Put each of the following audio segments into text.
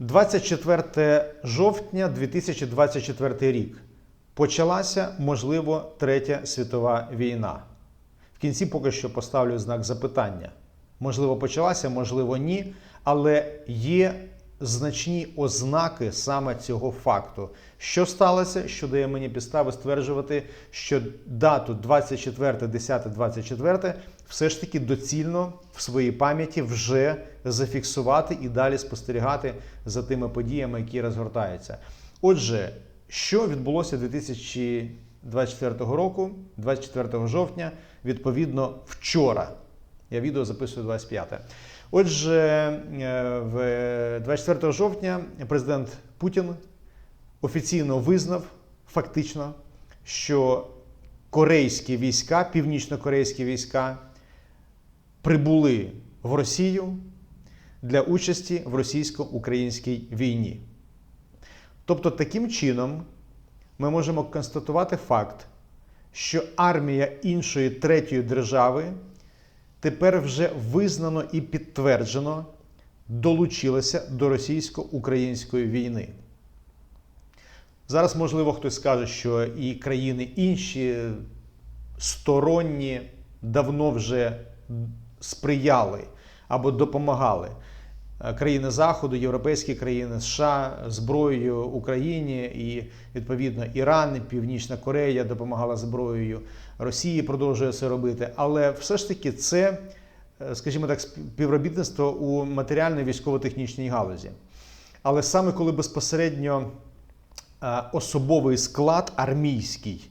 24 жовтня 2024 рік. Почалася, можливо, Третя світова війна. В кінці поки що поставлю знак запитання. Можливо, почалася, можливо, ні. Але є значні ознаки саме цього факту. Що сталося, що дає мені підстави стверджувати, що дату 24, 10, 24 все ж таки доцільно в своїй пам'яті вже зафіксувати і далі спостерігати за тими подіями, які розгортаються. Отже, що відбулося 2024 року, 24 жовтня, відповідно вчора. Я відео записую 25. Отже, е, в 24 жовтня президент Путін офіційно визнав фактично, що корейські війська, північно-корейські війська прибули в Росію для участі в російсько-українській війні. Тобто, таким чином ми можемо констатувати факт, що армія іншої третьої держави тепер вже визнано і підтверджено долучилася до російсько-української війни. Зараз, можливо, хтось скаже, що і країни інші сторонні давно вже сприяли або допомагали. Е, Країни Заходу, європейські країни, США зброєю Україні і відповідно Іран, Північна Корея допомагала зброєю. Росії продовжує це робити. Але все ж таки це, е, скажімо так, співробітництво у матеріально-військово-технічній галузі. Але саме коли безпосередньо е, особовий склад армійський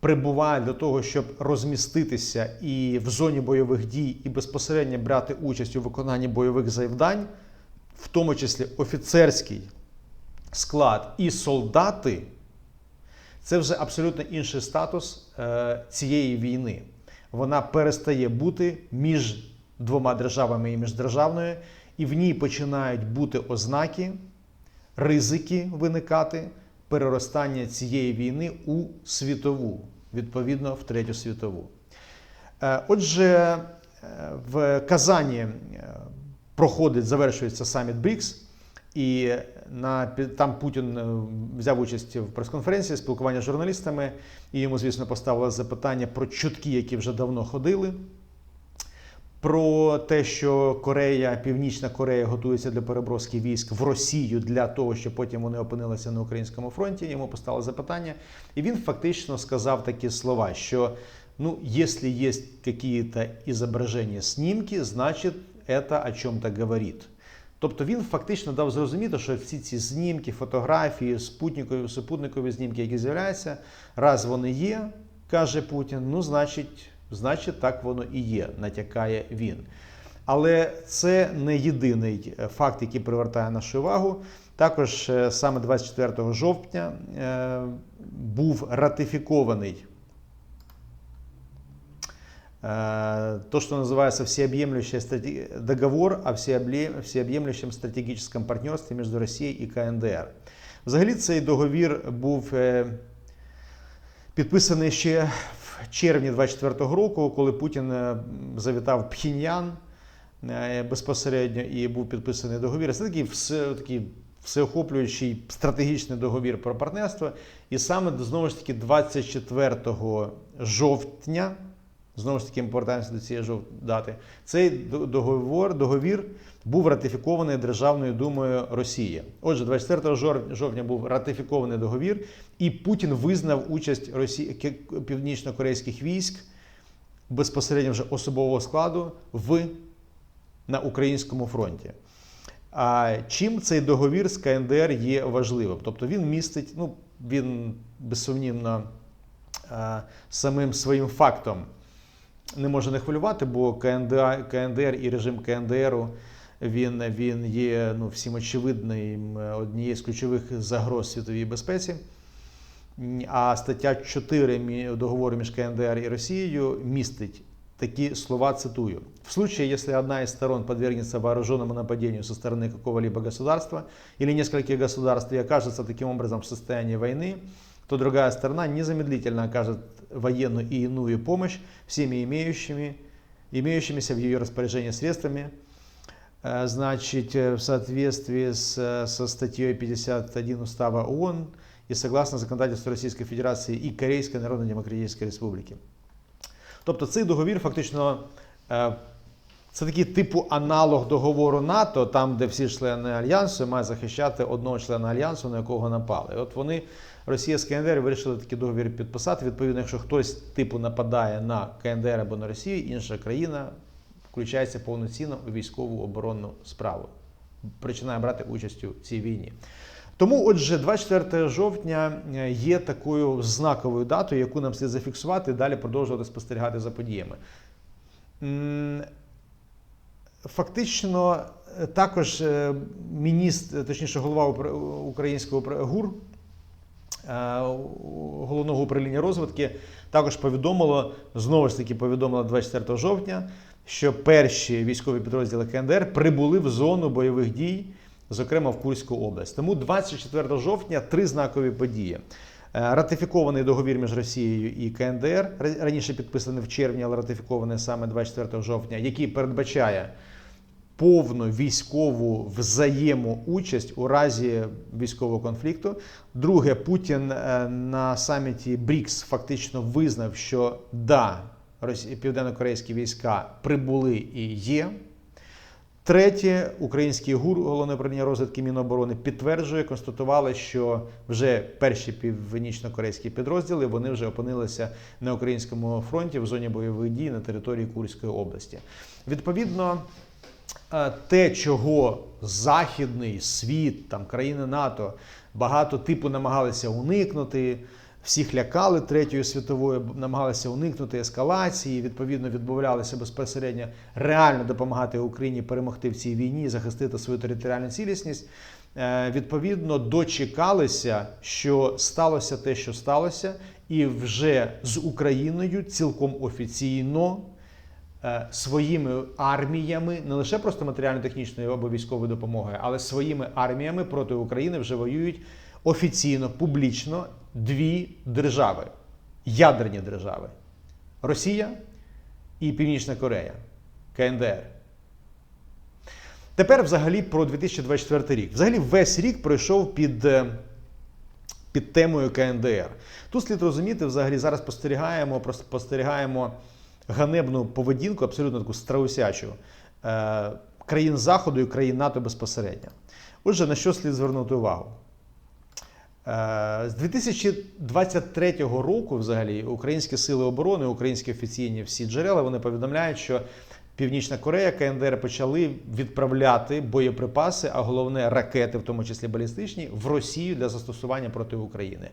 прибуває для того, щоб розміститися і в зоні бойових дій, і безпосередньо брати участь у виконанні бойових завдань, в тому числі офіцерський склад і солдати, це вже абсолютно інший статус е, цієї війни. Вона перестає бути між двома державами і міждержавною, і в ній починають бути ознаки, ризики виникати переростання цієї війни у світову, відповідно в третю світову. Е, Отже, е, в Казані е, проходить, завершується саміт БРІКС, і на, там Путін взяв участь в прес-конференції, спілкування з журналістами, і йому, звісно, поставили запитання про чутки, які вже давно ходили. Про те, що Корея, Північна Корея готується для переброски військ в Росію для того, щоб потім вони опинилися на українському фронті. Йому поставили запитання, і він фактично сказав такі слова: що ну, якщо є якісь ізображення снімки, значить це о чому-то говорить. Тобто він фактично дав зрозуміти, що всі ці знімки, фотографії, спутникові, супутникові знімки, які з'являються, раз вони є, каже Путін, ну, значить, значить, так воно і є, натякає він. Але це не єдиний факт, який привертає нашу увагу. Також е, саме 24 жовтня е, був ратифікований э, то, что называется всеобъемлющий стратег... договор о всеобле- всеобъемлющем стратегическом партнерстве между Росією і КНДР. Взагалі цей договір був е, підписаний ще в червні 24-го року, коли Путін е, завітав Пхіньян е, безпосередньо і був підписаний договір. Це такий все такий всеохоплюючий стратегічний договір про партнерство. І саме знову ж таки 24 жовтня. Знову ж таки, ми повертаємося до цієї дати. Цей договор, договір був ратифікований Державною думою Росії. Отже, 24 жовтня був ратифікований договір, і Путін визнав участь Росії, північно-корейських військ безпосередньо вже особового складу в, на українському фронті. А чим цей договір з КНДР є важливим? Тобто він містить, ну він безсумнівно самим своїм фактом не може не хвилювати, бо КНДР, КНДР і режим КНДРу він, він є ну, всім очевидним е, однією з ключових загроз світовій безпеці. А стаття 4 договору між КНДР і Росією містить такі слова, цитую. В случае, если одна из сторон подвергнется вооруженному нападению со стороны какого-либо государства или нескольких государств и окажется таким образом в состоянии войны, то другая сторона незамедлительно окажет военную и иную помощь всеми имеющими, имеющимися в ее распоряжении средствами Э, Значит, э, в соответствии с, э, со статьей 51 Устава ООН и согласно законодательству Російської Федерації і Корейської Народно-Демократичної Республіки. Тобто цей договір фактично е, це такий типу аналог договору НАТО, там, де всі члени альянсу мають захищати одного члена альянсу, на якого напали. І от вони, Росія з КНДР, вирішили такий договір підписати. Відповідно, якщо хтось типу нападає на КНДР або на Росію, інша країна включається повноцінно у військову оборонну справу, починає брати участь у цій війні. Тому, отже, 24 жовтня е, є такою знаковою датою, яку нам слід зафіксувати і далі продовжувати спостерігати за подіями. Фактично, е, також е, міністр, точніше, голова українського ГУР, головного управління розвитки, також повідомило, знову ж таки повідомило 24 жовтня, що перші військові підрозділи КНДР прибули в зону бойових дій, зокрема в Курську область. Тому 24 жовтня три знакові події. Е, Ратифікований договір між Росією і КНДР, раніше підписаний в червні, але ратифікований саме 24 жовтня, який передбачає повну військову взаємоучасть у разі військового конфлікту. Друге, Путін е, на саміті БРІКС фактично визнав, що да, південно-корейські війська прибули і є. Третє, український ГУР, головне управління розвідки Міноборони, підтверджує, констатували, що вже перші північно-корейські підрозділи вони вже опинилися на українському фронті в зоні бойових дій на території Курської області. Відповідно, те, чого західний світ, там країни НАТО багато типу намагалися уникнути. Всіх лякали третьою світовою, намагалися уникнути ескалації. Відповідно, відмовлялися безпосередньо реально допомагати Україні перемогти в цій війні, захистити свою територіальну цілісність. Е, Відповідно, дочекалися, що сталося те, що сталося, і вже з Україною цілком офіційно своїми арміями, не лише просто матеріально-технічною або військовою допомогою, але своїми арміями проти України вже воюють офіційно, публічно дві держави, ядерні держави: Росія і Північна Корея, КНДР. Тепер взагалі про 2024 рік. Взагалі весь рік пройшов під, е, під темою КНДР. Тут слід розуміти, взагалі зараз спостерігаємо, просто спостерігаємо ганебну поведінку, абсолютно таку страусячу е, країн Заходу і країн НАТО безпосередньо. Отже, на що слід звернути увагу? Е, З 2023 року, взагалі, українські сили оборони, українські офіційні всі джерела, вони повідомляють, що Північна Корея, КНДР почали відправляти боєприпаси, а головне ракети, в тому числі балістичні, в Росію для застосування проти України.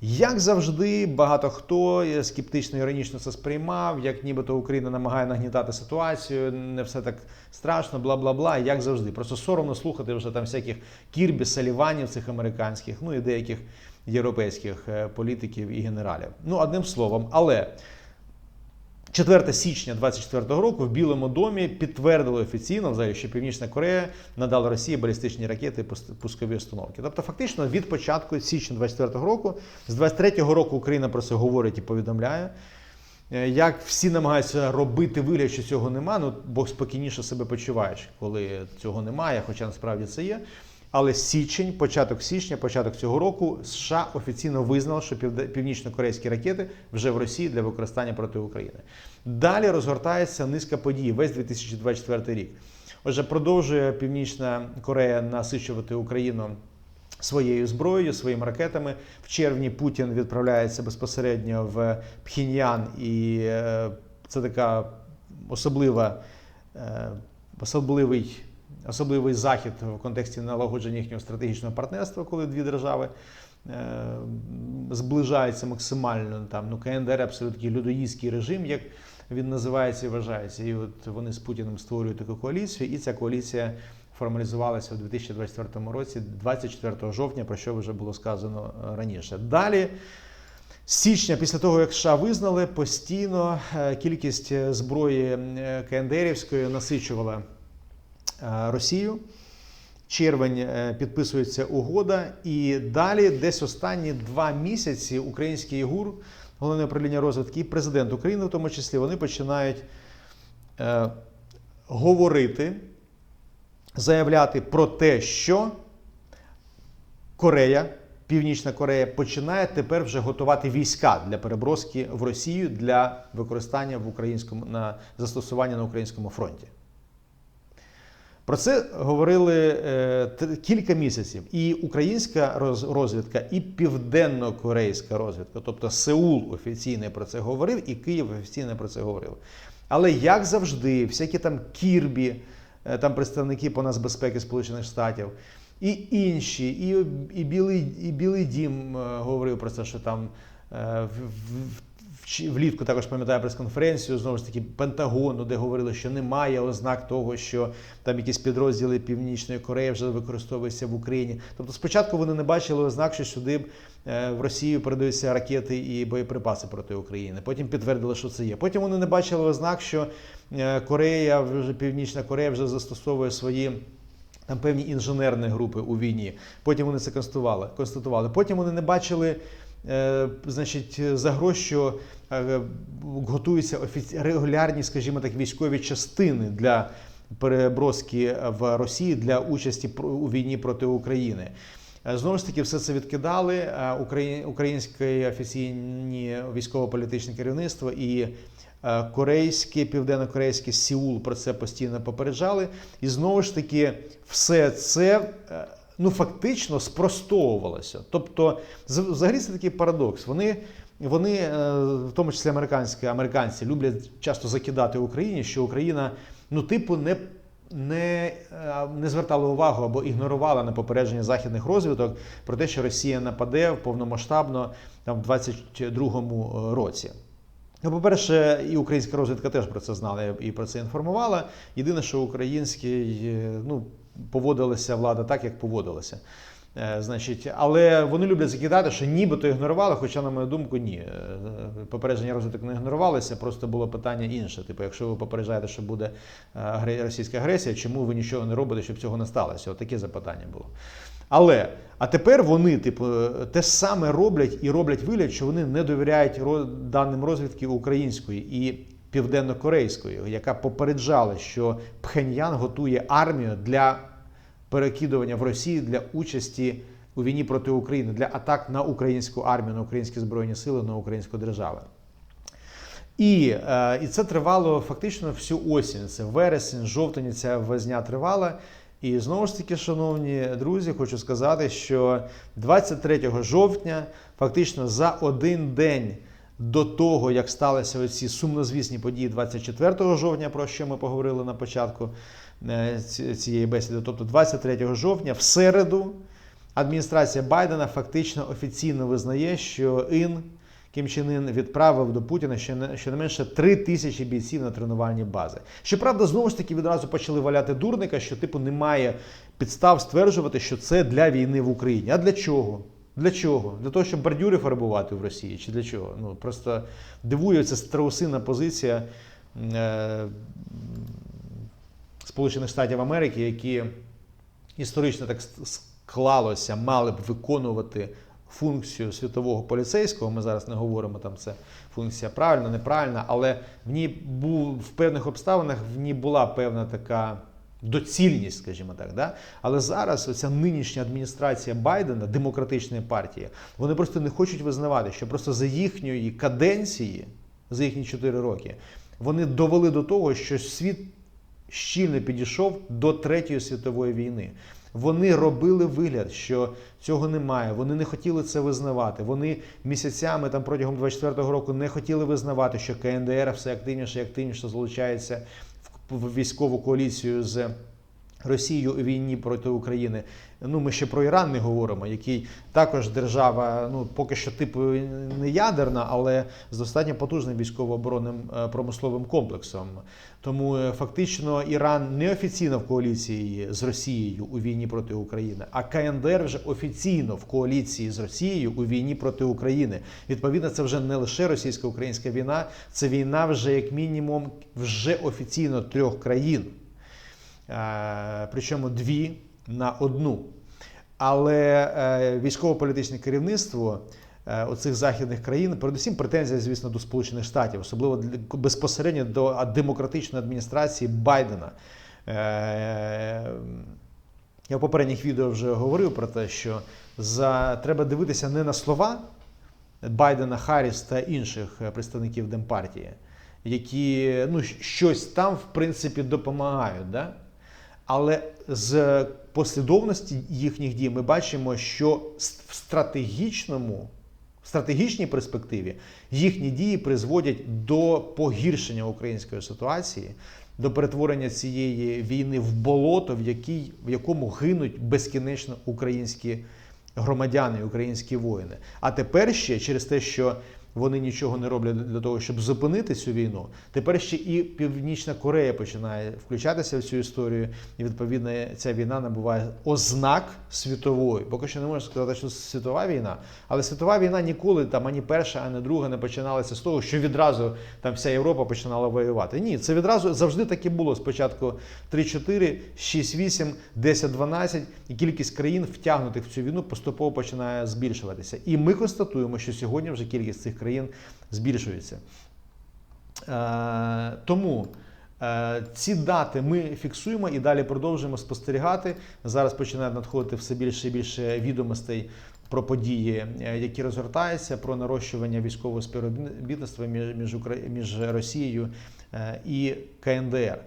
Як завжди, багато хто скептично іронічно це сприймав, як нібито Україна намагає нагнітати ситуацію, не все так страшно, бла бла бла. Як завжди. Просто соромно слухати вже там всяких Кірбі, Саліванів, цих американських, ну і деяких європейських е, політиків і генералів. Ну, одним словом, але. 4 січня 2024 року в Білому домі підтвердили офіційно, взагалі, що Північна Корея надала Росії балістичні ракети і пускові установки. Тобто, фактично, від початку січня 2024 року, з 23-го року Україна про це говорить і повідомляє. Е, Як всі намагаються робити вигляд, що цього нема, ну бо спокійніше себе почуваєш, коли цього немає, хоча насправді це є. Але січень, початок січня, початок цього року США офіційно визнали, що північно-корейські ракети вже в Росії для використання проти України. Далі розгортається низка подій весь 2024 рік. Отже, продовжує Північна Корея насичувати Україну своєю зброєю, своїми ракетами. В червні Путін відправляється безпосередньо в Пхіньян, і е, це така особлива, е, особливий, особливий захід в контексті налагодження їхнього стратегічного партнерства, коли дві держави. е, Зближаються максимально там ну КНДР абсолютно такий людоїдський режим, як він називається і вважається. І от вони з Путіним створюють таку коаліцію, і ця коаліція формалізувалася у 2024 році, 24 жовтня, про що вже було сказано е, раніше. Далі. З січня, після того, як США визнали, постійно е, кількість зброї КНДРівської насичувала Росію. Червень е, підписується угода, і далі, десь останні два місяці, український ГУР, головне управління розвитки, і президент України, в тому числі, вони починають е, говорити заявляти про те, що Корея, Північна Корея починає тепер вже готувати війська для переброски в Росію для використання в українському на застосування на українському фронті. Про це говорили е, кілька місяців. І українська роз- розвідка, і південно-корейська розвідка, тобто Сеул офіційно про це говорив, і Київ офіційно про це говорив. Але як завжди, всякі там Кірбі, е, там представники по нацбезпеки Сполучених Штатів, і інші, і, і, Білий, і Білий Дім е, говорив про це, що там в, в, влітку також пам'ятаю прес-конференцію знову ж таки Пентагону, де говорили, що немає ознак того, що там якісь підрозділи Північної Кореї вже використовуються в Україні. Тобто, спочатку вони не бачили ознак, що сюди е, в Росію передаються ракети і боєприпаси проти України. Потім підтвердили, що це є. Потім вони не бачили ознак, що е, Корея, вже Північна Корея вже застосовує свої. Там певні інженерні групи у війні. Потім вони це констатували. констатували. Потім вони не бачили е, значить, загроз, що е, готуються офіці... регулярні, скажімо так, військові частини для переброски в Росії для участі у війні проти України. Е, Знову ж таки, все це відкидали. Українське офіційні військово-політичне керівництво і корейське, південно-корейське Сеул про це постійно попереджали. І знову ж таки, все це ну фактично спростовувалося. Тобто, взагалі це такий парадокс. Вони. Вони, е, в тому числі американські американці, люблять часто закидати Україні, що Україна, ну, типу, не, не, е, не звертала увагу або ігнорувала на попередження західних розвиток про те, що Росія нападе повномасштабно там в 22-му році. Ну, по-перше, і українська розвідка теж про це знала і про це інформувала. Єдине, що український, е, ну, поводилася влада так, як поводилася. Е, Значить, але вони люблять закидати, що нібито ігнорували, хоча, на мою думку, ні. Е, Попередження розвиток не ігнорувалися, просто було питання інше. Типу, якщо ви попереджаєте, що буде е, російська агресія, чому ви нічого не робите, щоб цього не сталося? От таке запитання було. Але а тепер вони, типу, те саме роблять і роблять вигляд, що вони не довіряють даним розвідки української і південно-корейської, яка попереджала, що Пхеньян готує армію для перекидування в Росію для участі у війні проти України, для атак на українську армію, на українські збройні сили, на українську державу. І, е, і це тривало фактично всю осінь. Це вересень, жовтень, ця везня тривала. І знову ж таки, шановні друзі, хочу сказати, що 23 жовтня, фактично за один день до того, як сталися оці сумнозвісні події 24 жовтня, про що ми поговорили на початку е, цієї бесіди, тобто 23 жовтня, в середу, адміністрація Байдена фактично офіційно визнає, що ін Кім Чен Ін відправив до Путіна щонайменше 3 тисячі бійців на тренувальні бази. Щоправда, знову ж таки відразу почали валяти дурника, що типу немає підстав стверджувати, що це для війни в Україні. А для чого? Для чого? Для того, щоб бордюри фарбувати в Росії? Чи для чого? Ну просто дивує ця страусина позиція е, Сполучених Штатів Америки, які історично так склалося, мали б виконувати функцію світового поліцейського. Ми зараз не говоримо там це функція правильна, неправильна, але в ній був в певних обставинах в ній була певна така. Доцільність, скажімо так, да? але зараз оця нинішня адміністрація Байдена, демократичної партії, вони просто не хочуть визнавати, що просто за їхньої каденції, за їхні 4 роки, вони довели до того, що світ щільно підійшов до Третьої світової війни. Вони робили вигляд, що цього немає. Вони не хотіли це визнавати. Вони місяцями там протягом 24-го року не хотіли визнавати, що КНДР все активніше і активніше залучається військову коаліцію з Росією у війні проти України. Ну, ми ще про Іран не говоримо, який також держава, ну поки що типу не ядерна, але з достатньо потужним військово-оборонним е, промисловим комплексом. Тому е, фактично Іран неофіційно в коаліції з Росією у війні проти України, а КНДР вже офіційно в коаліції з Росією у війні проти України. Відповідно, це вже не лише російсько-українська війна, це війна вже як мінімум вже офіційно трьох країн. Е, причому дві на одну. Але е, військово-політичне керівництво е, оцих західних країн, передусім претензія, звісно, до Сполучених Штатів, особливо безпосередньо до демократичної адміністрації Байдена. Я в попередніх відео вже говорив про те, що за, треба дивитися не на слова Байдена, Харріс та інших представників Демпартії, які ну, щось там, в принципі, допомагають. Да? Але з послідовності їхніх дій ми бачимо, що в стратегічному, в стратегічній перспективі їхні дії призводять до погіршення української ситуації, до перетворення цієї війни в болото, в, якій, в якому гинуть безкінечно українські громадяни, українські воїни. А тепер ще через те, що вони нічого не роблять для того, щоб зупинити цю війну. Тепер ще і Північна Корея починає включатися в цю історію, і відповідно ця війна набуває ознак світової. Поки що не можна сказати, що світова війна, але світова війна ніколи там ані перша, ані друга не починалася з того, що відразу там вся Європа починала воювати. Ні, це відразу завжди так і було. Спочатку 3-4, 6-8, 10-12, і кількість країн, втягнутих в цю війну, поступово починає збільшуватися. І ми констатуємо, що сьогодні вже кількість цих країн збільшується. Е, тому е, ці дати ми фіксуємо і далі продовжуємо спостерігати. Зараз починають надходити все більше і більше відомостей про події, е, які розгортаються, про нарощування військового співробітництва між, між, Росією і КНДР.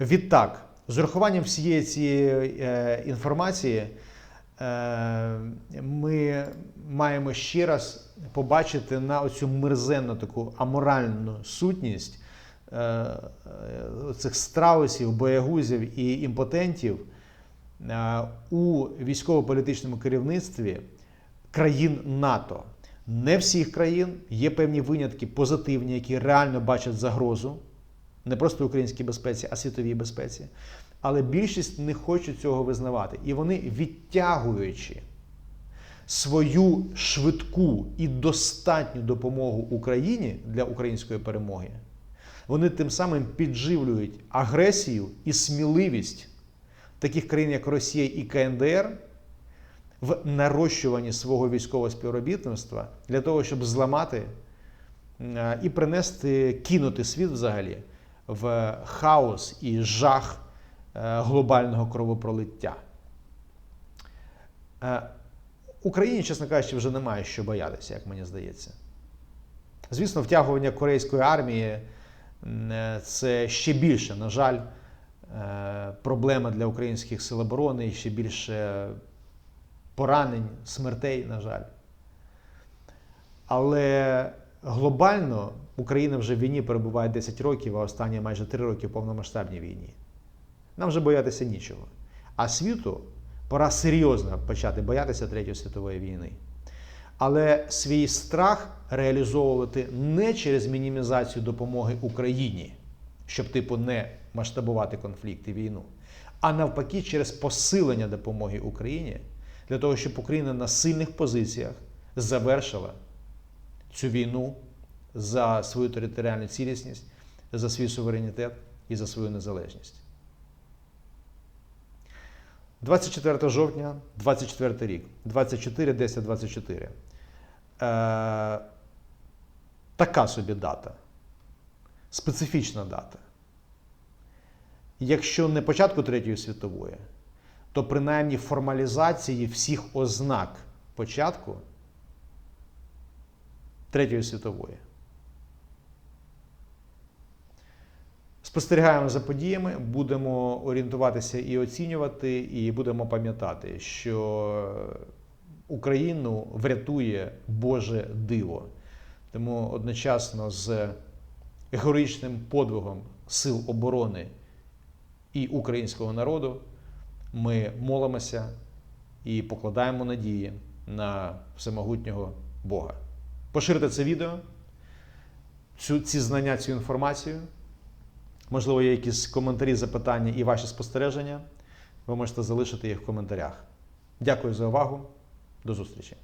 Відтак, з урахуванням всієї цієї інформації, ми маємо ще раз побачити на оцю мерзенну таку аморальну сутність е, е, цих страусів, боягузів і імпотентів е, у військово-політичному керівництві країн НАТО. Не всіх країн є певні винятки позитивні, які реально бачать загрозу не просто українській безпеці, а світовій безпеці. Але більшість не хочуть цього визнавати. І вони, відтягуючи свою швидку і достатню допомогу Україні для української перемоги, вони тим самим підживлюють агресію і сміливість таких країн, як Росія і КНДР, в нарощуванні свого військового співробітництва для того, щоб зламати е, і принести, кинути світ взагалі в хаос і жах глобального кровопролиття. Е, Україні, чесно кажучи, вже немає що боятися, як мені здається. Звісно, втягування корейської армії е, це ще більше, на жаль, е, проблема для українських сил оборони і ще більше поранень, смертей, на жаль. Але глобально Україна вже в війні перебуває 10 років, а останні майже 3 роки в повномасштабній війні. Нам вже боятися нічого. А світу пора серйозно почати боятися Третьої світової війни. Але свій страх реалізовувати не через мінімізацію допомоги Україні, щоб типу не масштабувати конфлікт і війну, а навпаки, через посилення допомоги Україні для того, щоб Україна на сильних позиціях завершила цю війну за свою територіальну цілісність, за свій суверенітет і за свою незалежність. 24 жовтня, 24 рік, 24, 10, 24. Е, така собі дата. Специфічна дата. Якщо не початку Третьої світової, то принаймні формалізації всіх ознак початку Третьої світової. Спостерігаємо за подіями, будемо орієнтуватися і оцінювати, і будемо пам'ятати, що Україну врятує Боже диво. Тому одночасно з героїчним подвигом сил оборони і українського народу ми молимося і покладаємо надії на всемогутнього Бога. Поширте це відео, цю, ці знання, цю інформацію. Можливо, є якісь коментарі, запитання і ваші спостереження. Ви можете залишити їх в коментарях. Дякую за увагу. До зустрічі!